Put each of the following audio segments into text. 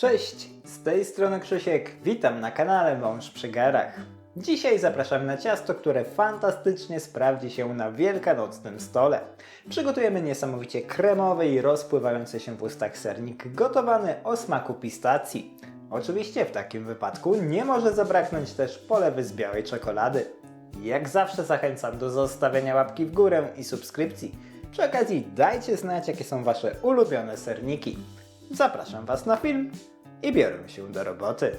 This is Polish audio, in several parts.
Cześć, z tej strony Krzysiek, witam na kanale Mąż przy garach. Dzisiaj zapraszam na ciasto, które fantastycznie sprawdzi się na wielkanocnym stole. Przygotujemy niesamowicie kremowy i rozpływający się w ustach sernik gotowany o smaku pistacji. Oczywiście w takim wypadku nie może zabraknąć też polewy z białej czekolady. Jak zawsze zachęcam do zostawienia łapki w górę i subskrypcji. Przy okazji dajcie znać jakie są Wasze ulubione serniki. Zapraszam Was na film i biorę się do roboty.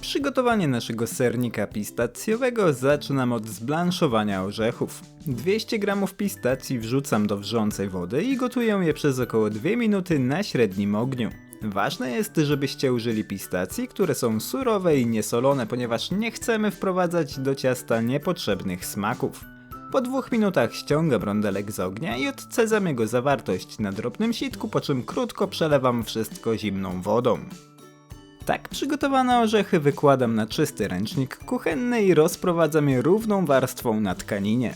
Przygotowanie naszego sernika pistacjowego zaczynam od zblanszowania orzechów. 200 g pistacji wrzucam do wrzącej wody i gotuję je przez około 2 minuty na średnim ogniu. Ważne jest, żebyście użyli pistacji, które są surowe i niesolone, ponieważ nie chcemy wprowadzać do ciasta niepotrzebnych smaków. Po dwóch minutach ściągam rondelek z ognia i odcedzam jego zawartość na drobnym sitku, po czym krótko przelewam wszystko zimną wodą. Tak przygotowane orzechy wykładam na czysty ręcznik kuchenny i rozprowadzam je równą warstwą na tkaninie.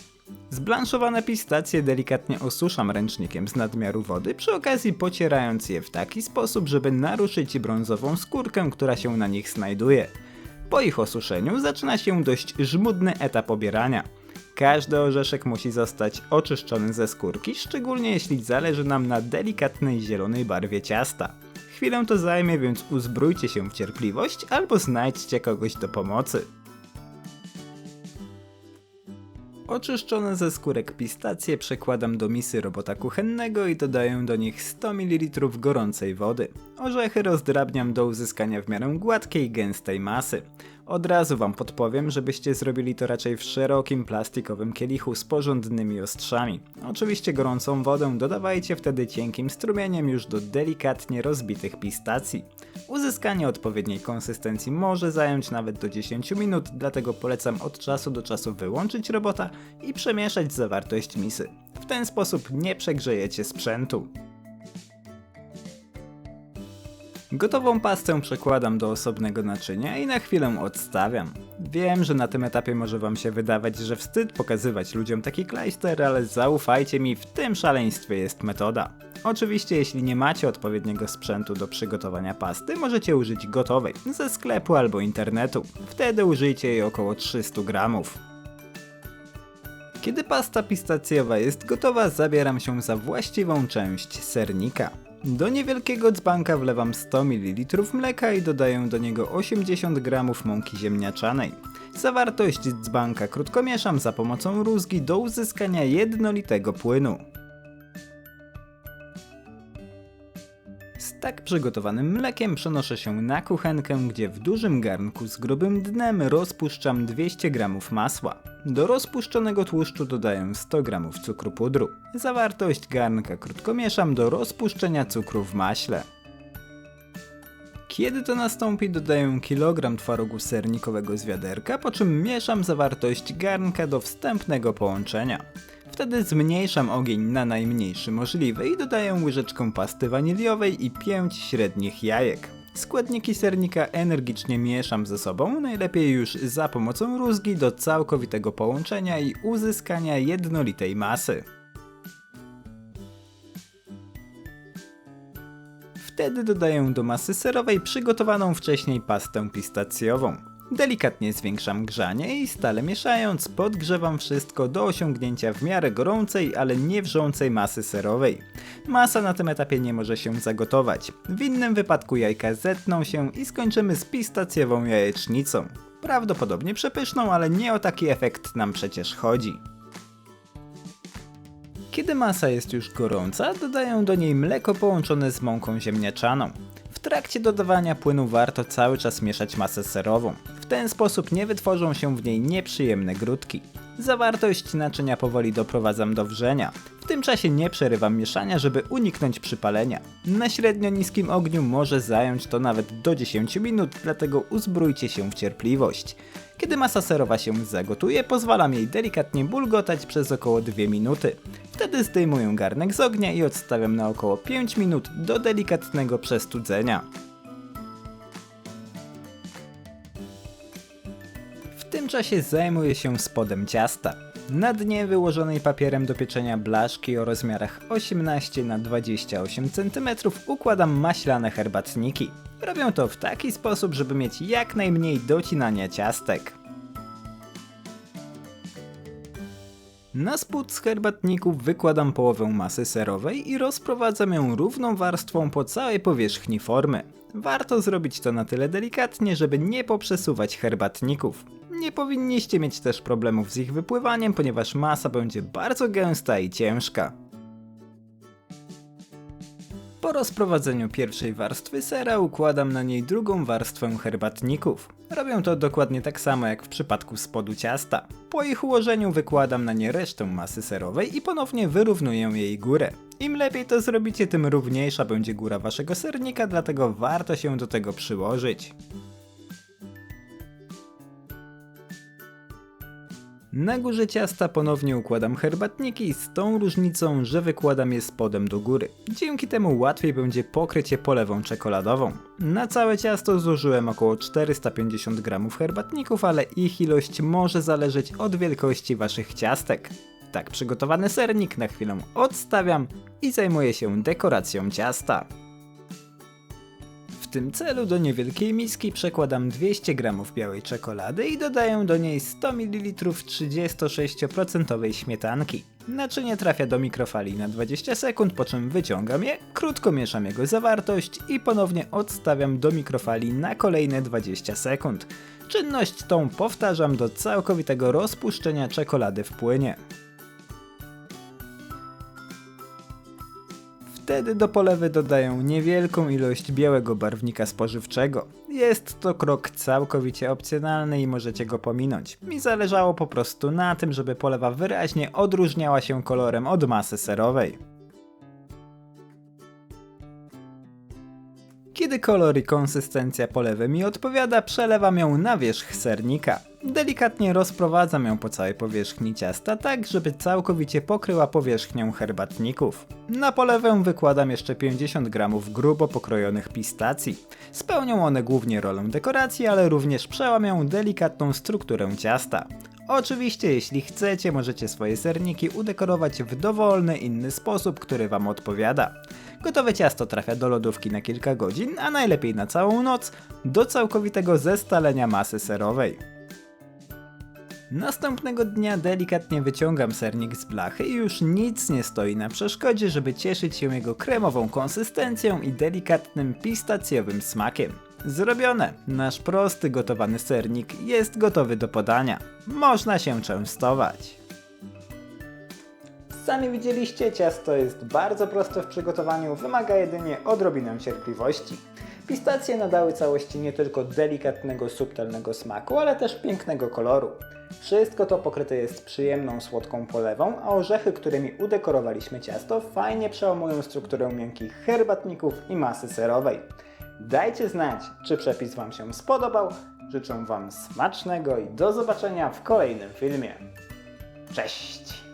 Zblanszowane pistacje delikatnie osuszam ręcznikiem z nadmiaru wody, przy okazji pocierając je w taki sposób, żeby naruszyć brązową skórkę, która się na nich znajduje. Po ich osuszeniu zaczyna się dość żmudny etap obierania. Każdy orzeszek musi zostać oczyszczony ze skórki, szczególnie jeśli zależy nam na delikatnej zielonej barwie ciasta. Chwilę to zajmie, więc uzbrójcie się w cierpliwość albo znajdźcie kogoś do pomocy. Oczyszczone ze skórek pistacje przekładam do misy robota kuchennego i dodaję do nich 100 ml gorącej wody. Orzechy rozdrabniam do uzyskania w miarę gładkiej, gęstej masy. Od razu wam podpowiem, żebyście zrobili to raczej w szerokim plastikowym kielichu z porządnymi ostrzami. Oczywiście gorącą wodę dodawajcie wtedy cienkim strumieniem już do delikatnie rozbitych pistacji. Uzyskanie odpowiedniej konsystencji może zająć nawet do 10 minut, dlatego polecam od czasu do czasu wyłączyć robota i przemieszać zawartość misy. W ten sposób nie przegrzejecie sprzętu. Gotową pastę przekładam do osobnego naczynia i na chwilę odstawiam. Wiem, że na tym etapie może wam się wydawać, że wstyd pokazywać ludziom taki klejster, ale zaufajcie mi, w tym szaleństwie jest metoda. Oczywiście jeśli nie macie odpowiedniego sprzętu do przygotowania pasty, możecie użyć gotowej, ze sklepu albo internetu. Wtedy użyjcie jej około 300 gramów. Kiedy pasta pistacjowa jest gotowa, zabieram się za właściwą część sernika. Do niewielkiego dzbanka wlewam 100 ml mleka i dodaję do niego 80 g mąki ziemniaczanej. Zawartość dzbanka krótko mieszam za pomocą rózgi do uzyskania jednolitego płynu. Z tak przygotowanym mlekiem przenoszę się na kuchenkę, gdzie w dużym garnku z grubym dnem rozpuszczam 200 g masła. Do rozpuszczonego tłuszczu dodaję 100 g cukru pudru. Zawartość garnka krótko mieszam do rozpuszczenia cukru w maśle. Kiedy to nastąpi, dodaję kilogram twarogu sernikowego z wiaderka, po czym mieszam zawartość garnka do wstępnego połączenia. Wtedy zmniejszam ogień na najmniejszy możliwy i dodaję łyżeczkę pasty waniliowej i 5 średnich jajek. Składniki sernika energicznie mieszam ze sobą, najlepiej już za pomocą rózgi do całkowitego połączenia i uzyskania jednolitej masy. Wtedy dodaję do masy serowej przygotowaną wcześniej pastę pistacjową. Delikatnie zwiększam grzanie i stale mieszając podgrzewam wszystko do osiągnięcia w miarę gorącej, ale nie wrzącej masy serowej. Masa na tym etapie nie może się zagotować. W innym wypadku jajka zetną się i skończymy z pistacjową jajecznicą. Prawdopodobnie przepyszną, ale nie o taki efekt nam przecież chodzi. Kiedy masa jest już gorąca, dodaję do niej mleko połączone z mąką ziemniaczaną. Trakcie dodawania płynu warto cały czas mieszać masę serową. W ten sposób nie wytworzą się w niej nieprzyjemne grudki. Zawartość naczynia powoli doprowadzam do wrzenia. W tym czasie nie przerywam mieszania, żeby uniknąć przypalenia. Na średnio niskim ogniu może zająć to nawet do 10 minut, dlatego uzbrójcie się w cierpliwość. Kiedy masa serowa się zagotuje, pozwalam jej delikatnie bulgotać przez około 2 minuty. Wtedy zdejmuję garnek z ognia i odstawiam na około 5 minut do delikatnego przestudzenia. Tym czasie zajmuję się spodem ciasta. Na dnie wyłożonej papierem do pieczenia blaszki o rozmiarach 18 na 28 cm układam maślane herbatniki. Robią to w taki sposób, żeby mieć jak najmniej docinania ciastek. Na spód z herbatników wykładam połowę masy serowej i rozprowadzam ją równą warstwą po całej powierzchni formy. Warto zrobić to na tyle delikatnie, żeby nie poprzesuwać herbatników. Nie powinniście mieć też problemów z ich wypływaniem, ponieważ masa będzie bardzo gęsta i ciężka. Po rozprowadzeniu pierwszej warstwy sera układam na niej drugą warstwę herbatników. Robię to dokładnie tak samo jak w przypadku spodu ciasta. Po ich ułożeniu wykładam na nie resztę masy serowej i ponownie wyrównuję jej górę. Im lepiej to zrobicie, tym równiejsza będzie góra waszego sernika, dlatego warto się do tego przyłożyć. Na górze ciasta ponownie układam herbatniki z tą różnicą, że wykładam je spodem do góry. Dzięki temu łatwiej będzie pokryć je polewą czekoladową. Na całe ciasto zużyłem około 450 g herbatników, ale ich ilość może zależeć od wielkości waszych ciastek. Tak przygotowany sernik na chwilę odstawiam i zajmuję się dekoracją ciasta. Tym celu do niewielkiej miski przekładam 200 g białej czekolady i dodaję do niej 100 ml 36% śmietanki. Naczynie trafia do mikrofali na 20 sekund, po czym wyciągam je, krótko mieszam jego zawartość i ponownie odstawiam do mikrofali na kolejne 20 sekund. Czynność tą powtarzam do całkowitego rozpuszczenia czekolady w płynie. Wtedy do polewy dodaję niewielką ilość białego barwnika spożywczego. Jest to krok całkowicie opcjonalny i możecie go pominąć. Mi zależało po prostu na tym, żeby polewa wyraźnie odróżniała się kolorem od masy serowej. Kiedy kolor i konsystencja polewy mi odpowiada, przelewam ją na wierzch sernika. Delikatnie rozprowadzam ją po całej powierzchni ciasta, tak żeby całkowicie pokryła powierzchnię herbatników. Na polewę wykładam jeszcze 50 g grubo pokrojonych pistacji. Spełnią one głównie rolę dekoracji, ale również przełamią delikatną strukturę ciasta. Oczywiście, jeśli chcecie, możecie swoje serniki udekorować w dowolny inny sposób, który Wam odpowiada. Gotowe ciasto trafia do lodówki na kilka godzin, a najlepiej na całą noc, do całkowitego zestalenia masy serowej. Następnego dnia delikatnie wyciągam sernik z blachy i już nic nie stoi na przeszkodzie, żeby cieszyć się jego kremową konsystencją i delikatnym pistacjowym smakiem. Zrobione! Nasz prosty gotowany sernik jest gotowy do podania. Można się częstować. Sami widzieliście, ciasto jest bardzo proste w przygotowaniu, wymaga jedynie odrobinę cierpliwości. Pistacje nadały całości nie tylko delikatnego, subtelnego smaku, ale też pięknego koloru. Wszystko to pokryte jest przyjemną, słodką polewą, a orzechy, którymi udekorowaliśmy ciasto, fajnie przełamują strukturę miękkich herbatników i masy serowej. Dajcie znać, czy przepis Wam się spodobał. Życzę Wam smacznego i do zobaczenia w kolejnym filmie. Cześć!